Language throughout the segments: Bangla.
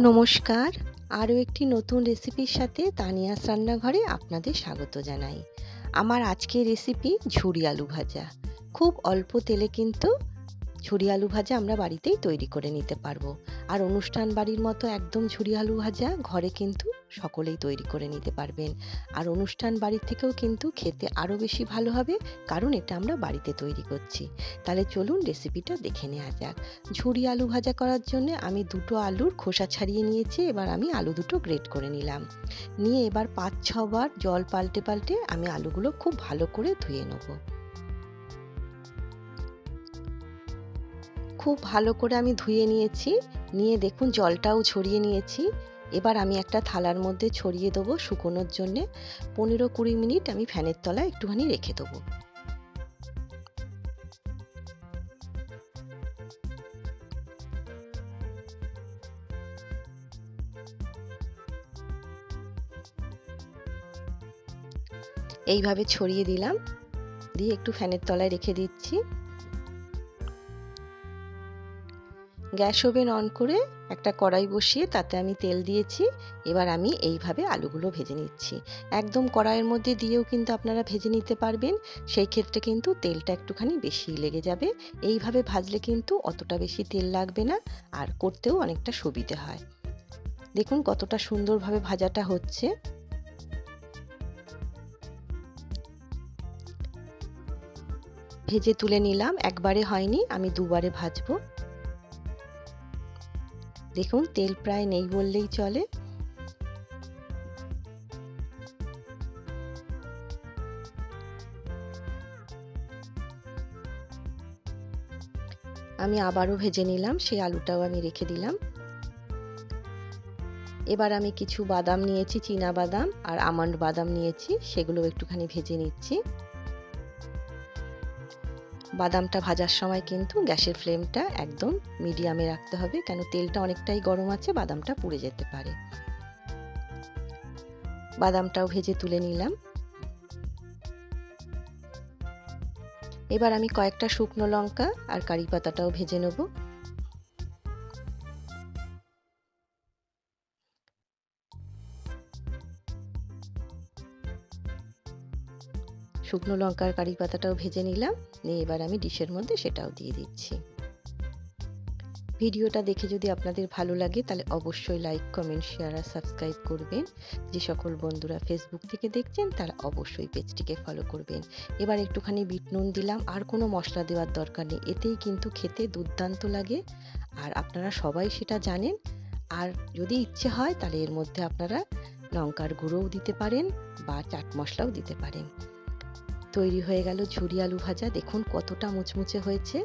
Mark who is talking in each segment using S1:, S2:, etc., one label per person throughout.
S1: নমস্কার। আরও একটি নতুন রেসিপির সাথে তানিয়াস রান্নাঘরে আপনাদের স্বাগত জানাই। আমার আজকের রেসিপি ঝুড়ি আলু ভাজা। খুব অল্প তেলে কিন্তু ঝুড়ি আলু ভাজা আমরা বাড়িতেই তৈরি করে নিতে পারব। আর অনুষ্ঠান বাড়ির মতো একদম ঝুড়ি আলু ভাজা ঘরে কিন্তু সকলেই তৈরি করে নিতে পারবেন। আর অনুষ্ঠান বাড়ির থেকেও কিন্তু খেতে আরও বেশি ভালো হবে, কারণ এটা আমরা বাড়িতে তৈরি করছি। তাহলে চলুন রেসিপিটা দেখে নেওয়া যাক। ঝুড়ি আলু ভাজা করার জন্য আমি দুটো আলুর খোসা ছাড়িয়ে নিয়েছি, এবার আমি আলু দুটো গ্রেট করে নিলাম। নিয়ে এবার পাঁচ ছবার জল পাল্টে পাল্টে আমি আলুগুলো খুব ভালো করে ধুয়ে নেব। খুব ভালো করে আমি ধুয়ে নিয়েছি। নিয়ে দেখুন জলটাও ছড়িয়ে নিয়েছি। এবার আমি একটা থালার মধ্যে ছড়িয়ে দেবো শুকোনোর জন্যে। পনেরো কুড়ি মিনিট আমি ফ্যানের তলায় একটুখানি রেখে দেবো। এইভাবে ছড়িয়ে দিলাম। দিয়ে একটু ফ্যানের তলায় রেখে দিচ্ছি। গ্যাস ওভেন অন করে একটা কড়াই বসিয়ে তাতে আমি তেল দিয়েছি। এবার আমি এইভাবে আলুগুলো ভেজে নিচ্ছি। একদম কড়াইয়ের মধ্যে দিয়েও কিন্তু আপনারা ভেজে নিতে পারবেন। সেই ক্ষেত্রে কিন্তু তেলটা একটুখানি বেশি লেগে যাবে। এইভাবে ভাজলে কিন্তু অতটা বেশি তেল লাগবে না আর করতেও অনেকটা সুবিধে হয়। দেখুন কতটা সুন্দরভাবে ভাজাটা হচ্ছে। ভেজে তুলে নিলাম। একবারে হয়নি, আমি দুবারে ভাজবো। দেখুন, তেল প্রায় নেই বললেই চলে। আমি আবারও ভেজে নিলাম, সেই আলুটাও আমি রেখে দিলাম। এবার আমি কিছু বাদাম নিয়েছি, চীনা বাদাম আর আমন্ড বাদাম নিয়েছি, সেগুলো একটুখানি ভেজে নিচ্ছি। বাদামটা ভাজার সময় কিন্তু গ্যাসের ফ্লেমটা একদম মিডিয়ামে রাখতে হবে কেন তেলটা অনেকটাই গরম আছে, বাদামটা পুড়ে যেতে পারে। বাদামটাও ভেজে তুলে নিলাম। এবার আমি কয়েকটা শুকনো লঙ্কা আর কারি পাতাটাও ভেজে নেব। শুকনো লঙ্কার কারি পাতাটাও ভেজে নিলাম। নিয়ে এবার আমি ডিশের মধ্যে সেটাও দিয়ে দিচ্ছি। ভিডিওটা দেখে যদি আপনাদের ভালো লাগে, তাহলে অবশ্যই লাইক কমেন্ট শেয়ার আর সাবস্ক্রাইব করবেন। যে সকল বন্ধুরা ফেসবুক থেকে দেখছেন, তারা অবশ্যই পেজটিকে ফলো করবেন। এবার একটুখানি বিট নুন দিলাম। আর কোনো মশলা দেওয়ার দরকার নেই। এতেই কিন্তু খেতে দুর্দান্ত লাগে। আর আপনারা সবাই সেটা জানেন। আর যদি ইচ্ছে হয়, তাহলে এর মধ্যে আপনারা লঙ্কার গুঁড়োও দিতে পারেন বা চাট মশলাও দিতে পারেন। তৈরি হয়ে গেল ঝুরি আলু ভাজা। দেখুন কতটা মুচমুচে হয়েছে।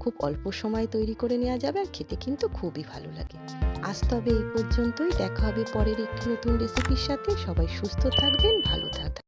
S1: খুব অল্প সময় তৈরি করে নেওয়া যাবে আর খেতে কিন্তু খুবই ভালো লাগে। আজ তবে এই পর্যন্তই। দেখা হবে পরের একটি নতুন রেসিপির সাথে। সবাই সুস্থ থাকবেন, ভালো থাকবেন।